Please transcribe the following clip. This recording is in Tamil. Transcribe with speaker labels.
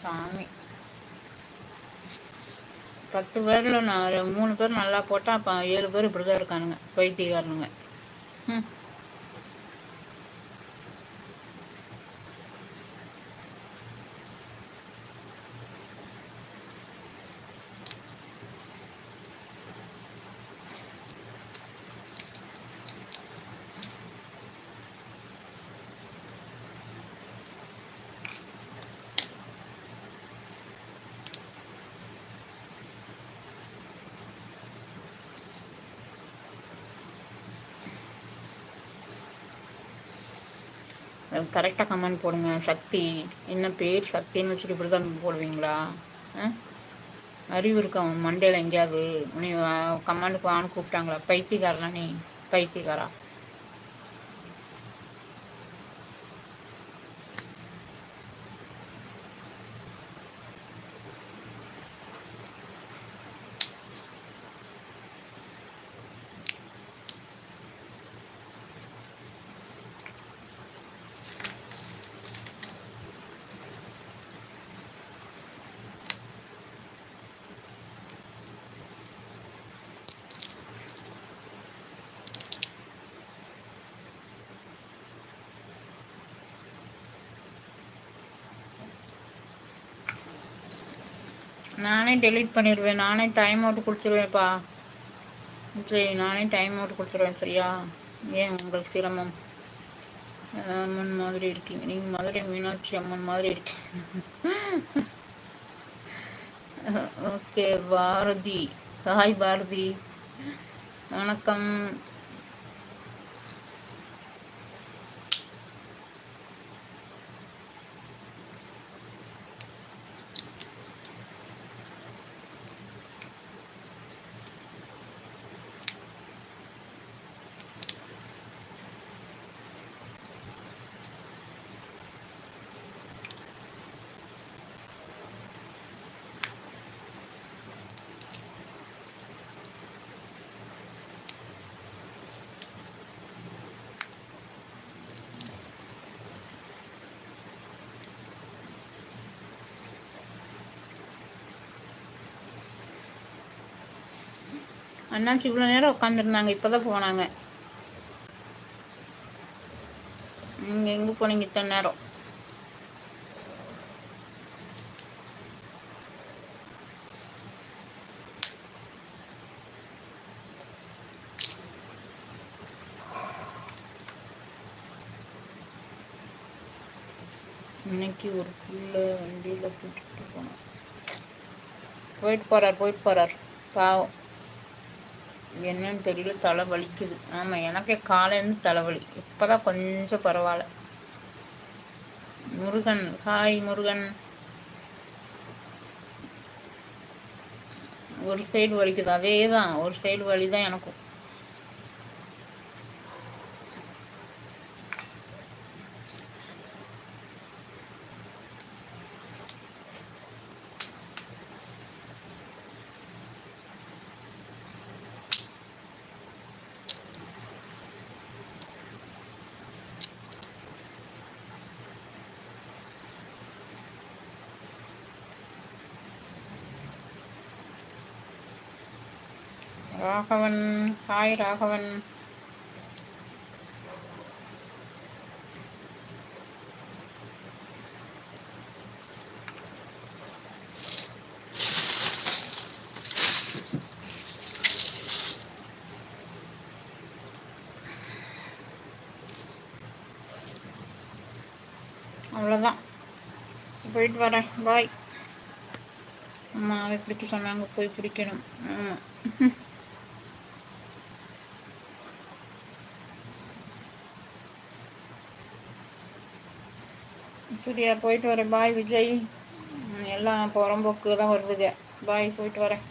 Speaker 1: சாமி. பத்து பேரில் நான் மூணு பேர் நல்லா போட்டால் அப்போ ஏழு பேர் இப்படி தான் இருக்கானுங்க பைத்தியக்காரனுங்க. ம். கரெக்டாக கமெண்ட் போடுங்க. சக்தி. என்ன பேர்? சக்தின்னு வச்சுட்டு இப்படி தான் போடுவீங்களா? அறிவு இருக்கா? மண்டேல எங்கேயாவது? உன்னை கமாண்டுக்கு வான்னு கூப்பிட்டாங்களா? பைத்தியக்காரனா நீ? பைத்தியக்காரா? நானே டெலீட் பண்ணிடுவேன் நானே டைம் அவுட் கொடுத்துருவேன்ப்பா. சரி நானே டைம் அவுட் கொடுத்துருவேன் சரியா? ஏன் உங்களுக்கு சிரமம்? அம்மன் மாதிரி இருக்கீங்க. நீங்கள் மதுரை மீனாட்சி அம்மன் மாதிரி இருக்கீங்க. ஓகே பாரதி. ஹாய் பாரதி. வணக்கம். அண்ணாச்சி இவ்வளோ நேரம் உட்காந்துருந்தாங்க இப்போ தான் போனாங்க. நீங்கள் எங்கே போனீங்க இத்தனை நேரம்? இன்னைக்கு ஒரு பிள்ளை வண்டியில் கூட்டிகிட்டு போனோம் போயிட்டு போகிறார் போயிட்டு போகிறார் பாவம். என்னன்னு தெரியல தலை வலிக்குது. ஆமாம் எனக்கே காலையிலேருந்து தலைவலி இப்போ தான் கொஞ்சம் பரவாயில்ல. முருகன் ஹாய் முருகன். ஒரு சைடு வலிக்குது அதே தான் ஒரு சைடு வலி தான் எனக்கும். ராகவன். ஹாய் ராகவன். அவ்வளோதான் போயிட்டு வரேன். பாய் அம்மாவை பிடிக்க சொன்னாங்க. போய் பிடிக்கணும். ஆமாம் சரியா போயிட்டு வரேன். பாய் விஜய். எல்லாம் புறம்போக்கு தான் வருதுங்க. பாய் போயிட்டு வரேன்.